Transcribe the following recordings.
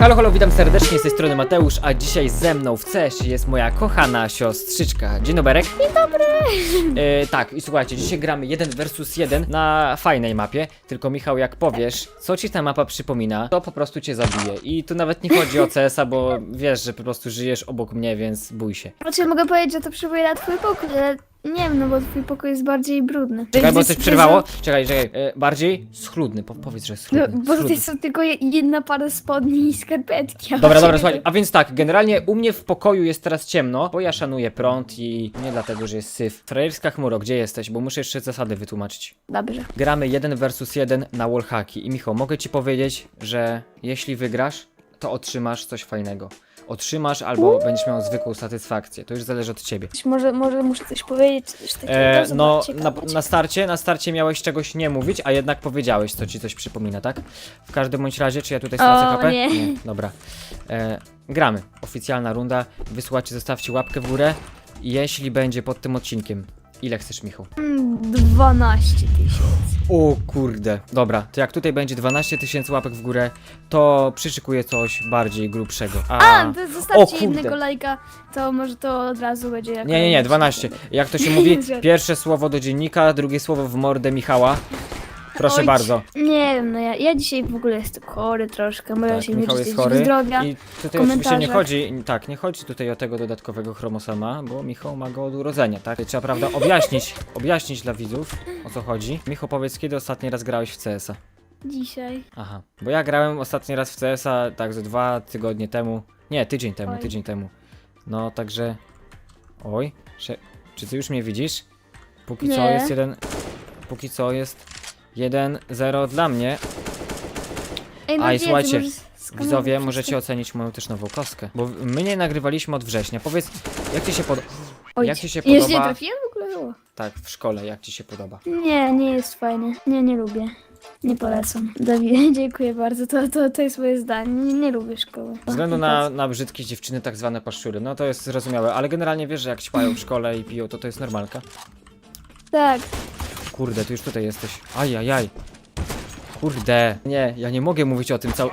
Halo, halo, witam serdecznie z tej strony Mateusz, a dzisiaj ze mną w CES jest moja kochana siostrzyczka. Dzień dobry. Dzień dobry. E, tak, i słuchajcie, dzisiaj gramy 1 versus 1 na fajnej mapie, tylko Michał, jak powiesz, co ci ta mapa przypomina, to po prostu cię zabije. I tu nawet nie chodzi o CS-a, bo wiesz, że po prostu żyjesz obok mnie, więc bój się. Znaczy mogę powiedzieć, że to przypomina twój pokój, ale nie wiem, no bo twój pokój jest bardziej brudny. Czekaj, bo coś przerwało. Czekaj, czekaj, e, bardziej schludny, po, powiedz, że No, schludny. bo tutaj schludny. są tylko je- jedna para spodni i skarpetki. a Dobra, u dobra, ciebie słuchaj, a więc tak, generalnie u mnie w pokoju jest teraz ciemno, bo ja szanuję prąd i nie dlatego, że jest syf. Frajerska chmuro, gdzie jesteś? Bo muszę jeszcze zasady wytłumaczyć. to- Dobrze. Gramy 1 versus 1 na wallhacki i Michał, mogę ci powiedzieć, że jeśli wygrasz, to otrzymasz coś fajnego. Otrzymasz albo będziesz miał zwykłą satysfakcję, to już zależy od ciebie. Może, może muszę coś powiedzieć, coś takiego. E, no, na, ciekawe. na starcie, na starcie miałeś czegoś nie mówić, a jednak powiedziałeś, co ci coś przypomina, tak? W każdym bądź razie, czy ja tutaj stracę O, HP? nie. Dobra. E, gramy. Oficjalna runda. Wysłuchajcie, zostawcie łapkę w górę. Jeśli będzie pod tym odcinkiem. Ile chcesz, Michał? Mm, 12 tysięcy. O kurde. Dobra, to jak tutaj będzie 12 tysięcy łapek w górę, to przyszykuję coś bardziej grubszego. A, to o zostawcie kurde. innego lajka, to może to od razu będzie jak... Nie, nie, nie, 12. Jak to się mówi? Pierwsze słowo do dziennika, drugie słowo w mordę Michała. Proszę Oj, bardzo. Nie wiem, no ja, ja dzisiaj w ogóle jestem chory troszkę, może Tak, się Michał nie jest życzę chory zdrowia. i tutaj oczywiście nie komentarzach. chodzi, tak, nie chodzi tutaj o tego dodatkowego chromosoma, bo Michał ma go od urodzenia, tak? Trzeba, prawda, objaśnić, objaśnić dla widzów, o co chodzi. Michał, powiedz, kiedy ostatni raz grałeś w CS-a? Dzisiaj. Aha, bo ja grałem ostatni raz w CS-a tak ze dwa tygodnie temu, nie, tydzień temu, Oj. tydzień temu. No, także, oj, sze... czy ty już mnie widzisz? Póki co Nie. jest jeden, póki co jest 1-0 dla mnie, Ej, no A i wiedzę, słuchajcie, Widzowie, wszystko. możecie ocenić moją też nową kostkę. Bo my nie nagrywaliśmy od września. Powiedz, jak ci się podoba. Oj, jak ci się nie podoba- trafiłem w ogóle? O. Tak, w szkole, jak ci się podoba. Nie, nie jest fajnie. Nie, nie lubię. Nie polecam. Dawid, dziękuję bardzo. To, to, to jest moje zdanie. Nie, nie lubię szkoły. Ze względu na, na brzydkie dziewczyny, tak zwane paszczury. No to jest zrozumiałe, ale generalnie wiesz, że jak ćpają w szkole i piją, to to jest normalka. Tak. Kurde, ty już tutaj jesteś. Ajajaj. Kurde. Nie, ja nie mogę mówić o tym cały...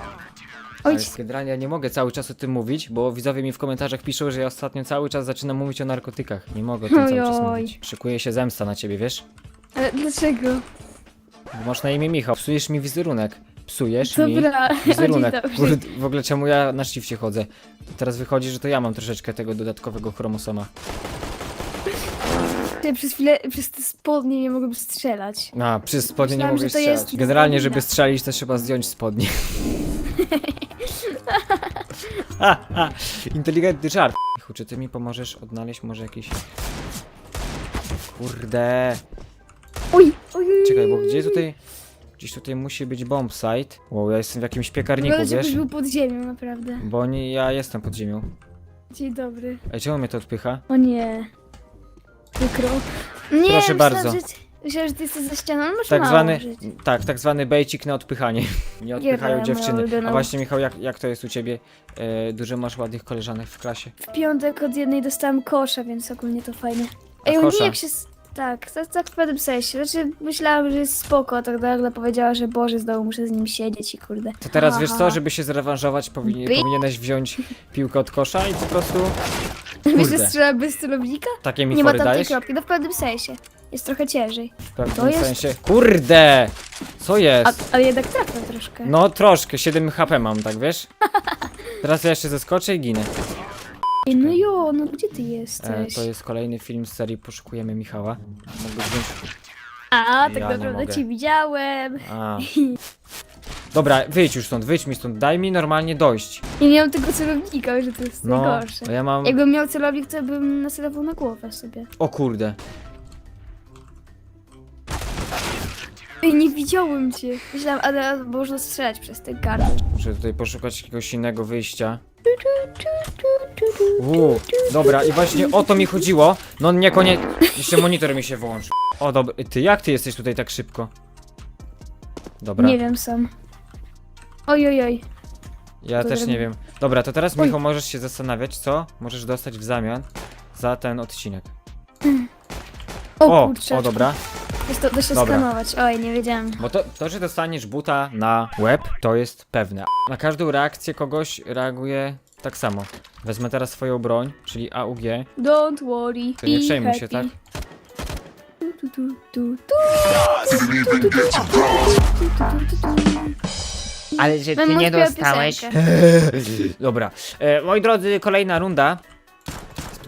Oj, generalnie ja nie mogę cały czas o tym mówić, bo widzowie mi w komentarzach piszą, że ja ostatnio cały czas zaczynam mówić o narkotykach. Nie mogę o tym cały czas Ojoj. mówić. Szykuje się zemsta na ciebie, wiesz? ale dlaczego? Bo Masz na imię Michał. Psujesz mi wizerunek. Psujesz mi Dobra, wizerunek. dzień dobry. Kurde, w ogóle czemu ja na shifcie chodzę? Teraz wychodzi, że to ja mam troszeczkę tego dodatkowego chromosoma. Ja przez chwilę, przez te spodnie nie mogłem strzelać. A, przez spodnie nie Myślałam, mogę że to strzelać. jest Generalnie, żeby strzelić, to trzeba zdjąć spodnie. ha, ha, inteligentny żart. Michu, czy ty mi pomożesz odnaleźć może jakiś... Kurde. Oj, oj, oj. Czekaj, bo gdzie tutaj... Gdzieś tutaj musi być bomb site. Wow, ja jestem w jakimś piekarniku, Wygląda, wiesz? jakbyś był pod ziemią, naprawdę. Bo nie, ja jestem pod ziemią. Dzień dobry. Ej, czemu mnie to odpycha? O nie. Przykro. Nie, Proszę myślałam, bardzo. Że, myślałam, że ty jesteś za ścianą, masz Tak mało zwany, żyć. tak, tak zwany bejcik na odpychanie. Nie odpychają moja dziewczyny. A właśnie Michał, jak, jak to jest u ciebie? E, dużo masz ładnych koleżanek w klasie? W piątek od jednej dostałam kosza, więc ogólnie to fajne. A Ej, kosza? oni jak się... s- Tak, tak, tak w pewnym sensie. Znaczy, myślałam, że jest spoko, a tak nagle powiedziała, że Boże, znowu muszę z nim siedzieć i kurde. To teraz wiesz co, żeby się zrewanżować, powinien, powinieneś wziąć piłkę od kosza i po prostu Myślę, Kurde. że strzela bez celownika? takie mi Nie ma fory tamtej dajesz? kropki, no w pewnym sensie. Jest trochę ciężej. W pewnym To jest- sensie. Kurde! Co A, jest? ale jednak trafia troszkę. No troszkę, 7 HP mam, tak wiesz? Teraz ja jeszcze zeskoczę i ginę. Ej, no jo, no gdzie ty E, jesteś? to jest kolejny film z serii Poszukujemy Michała. Mógłbyś wziąć... A, tak Ja nie naprawdę mogę. cię widziałem. A. Dobra, wyjdź już stąd, wyjdź mi stąd, daj mi normalnie dojść. Nie miałem tego celownika, że to jest No, najgorsze. no ja mam... Jakbym miał celownik, to bym nacelował na głowę sobie. O kurde. Ej, nie widziałem cię. Myślałam, ale można strzelać przez ten gardło. Muszę tutaj poszukać jakiegoś innego wyjścia. Uuu, dobra, i właśnie o to mi chodziło. No niekoniecznie. Jeszcze monitor mi się włączył. O dobra, ty jak ty jesteś tutaj tak szybko? Dobra, Nie wiem sam. Oj, oj, oj. ja to też nie wiem. Dobra, to teraz Oj. Michał możesz się zastanawiać, co możesz dostać w zamian za ten odcinek. O, O, kurczę. o dobra. Jest to, da się Dobra. skanować. Oj, nie wiedziałem. Bo to, to, że dostaniesz buta na łeb, to jest pewne. Na każdą reakcję kogoś reaguje tak samo. Wezmę teraz swoją broń, czyli AUG. Don't worry. To nie be przejmuj się, happy. tak? Tu, tu, tu, tu, tu. Ale że Mamo śpiewa piosenkę. Dobra. E, moi drodzy, kolejna runda.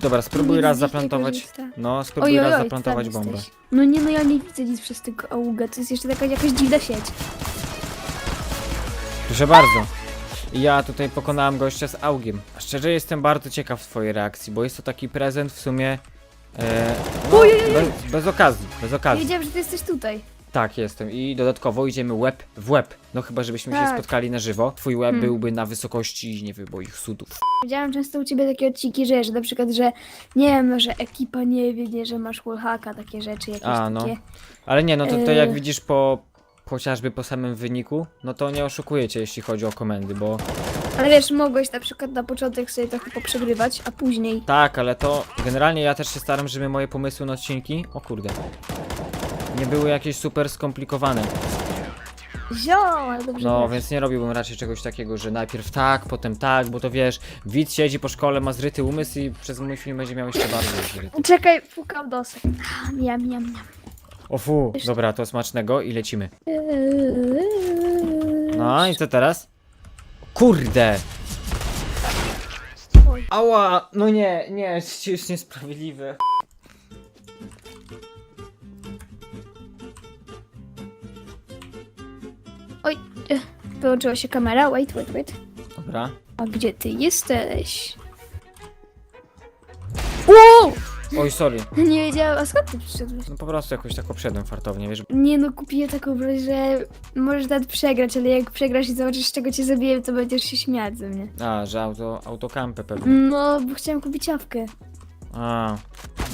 Dobra, spróbuj Nie raz widzę zaplantować. tego lista. No, spróbuj raz oj, zaplantować tam bombę. jesteś. No nie, no ja nie widzę nic przez tego auga. To jest jeszcze taka jakaś dziwna sieć. Proszę bardzo. Ja tutaj pokonałem gościa z augiem. A szczerze jestem bardzo ciekaw twojej reakcji, bo jest to taki prezent w sumie. E, no, Oj, oj, oj. bez, bez okazji, bez Nie okazji. wiedziałem, że ty jesteś tutaj. Tak, jestem. I dodatkowo idziemy łeb w łeb. No chyba, żebyśmy się Tak. spotkali na żywo. Twój łeb Hmm. byłby na wysokości, nie wiem, moich sudów. Widziałam często u ciebie takie odcinki, że, że na przykład, że nie wiem, no, że ekipa nie wie, nie, że masz wallhacka, takie rzeczy jakieś A, no. takie. Ale nie, no to, to jak E. widzisz po chociażby po samym wyniku, no to nie oszukujecie, jeśli chodzi o komendy, bo Ale wiesz, mogłeś na przykład na początek sobie trochę poprzegrywać, a później tak, ale to generalnie ja też się staram, żeby moje pomysły na odcinki, o kurde, nie były jakieś super skomplikowane. Ziom, ale dobrze No, wiesz. więc nie robiłbym raczej czegoś takiego, że najpierw tak, potem tak, bo to wiesz, widz siedzi po szkole, ma zryty umysł i przez mój film będzie miał jeszcze bardziej zryty. Czekaj, pukam dosek. Miam, miam, miam. O fu, dobra, to smacznego i lecimy. Eee. No i co teraz? Kurde! Oj. Ała! No nie, nie, to jest niesprawiedliwe. Wyłączyła się kamera, wait, wait, wait. Dobra. A gdzie ty jesteś? Wow! Oj, sorry. Nie wiedziałam, a skąd ty przyszedłeś? No po prostu jakoś tak poprzedłem fartownie, wiesz? Nie no, kupiłem taką broń, że możesz nawet przegrać, ale jak przegrasz i zobaczysz, czego cię zabiję, to będziesz się śmiać ze mnie. A, że auto, autokampę pewnie. No, bo chciałem kupić awkę. A,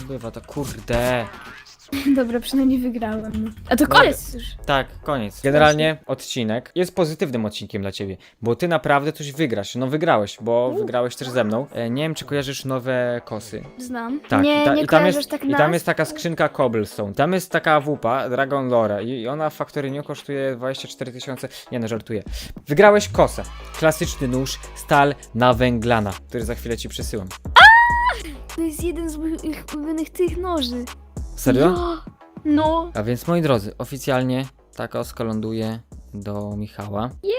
bywa to, kurde. Dobra, przynajmniej wygrałem. A to No, koniec już. Tak, koniec. Generalnie odcinek jest pozytywnym odcinkiem dla ciebie, bo ty naprawdę coś wygrasz. No wygrałeś, bo wygrałeś też ze mną. E, nie wiem, czy kojarzysz nowe kosy. Znam. Tak, nie, i, ta, nie i, tam kojarzysz jest, tak i nazw? tam jest taka skrzynka Cobblestone. Tam jest taka wupa, Dragon Lore i ona w Factoryniu kosztuje 24 tysiące. Nie no, żartuję. Wygrałeś kosę. Klasyczny nóż, stal nawęglana, który za chwilę ci przesyłam. To jest jeden z moich ulubionych tych noży. Serio? Ja. No. A więc moi drodzy, oficjalnie taka oska ląduje do Michała. Jej!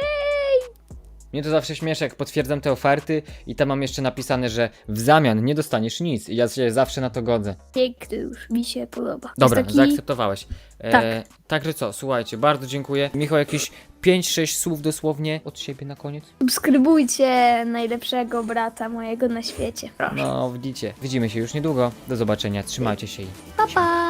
Mnie to zawsze śmieszy, jak potwierdzam te oferty i tam mam jeszcze napisane, że w zamian nie dostaniesz nic. I ja się zawsze na to godzę. Piękny już, mi się podoba. Dobra, jest taki... zaakceptowałeś. E, Tak. Także co, słuchajcie, bardzo dziękuję. Michał, jakieś 5-6 słów dosłownie od siebie na koniec? Subskrybujcie najlepszego brata mojego na świecie. Proszę. No, widzicie. Widzimy się już niedługo. Do zobaczenia, trzymajcie się i Pa, pa!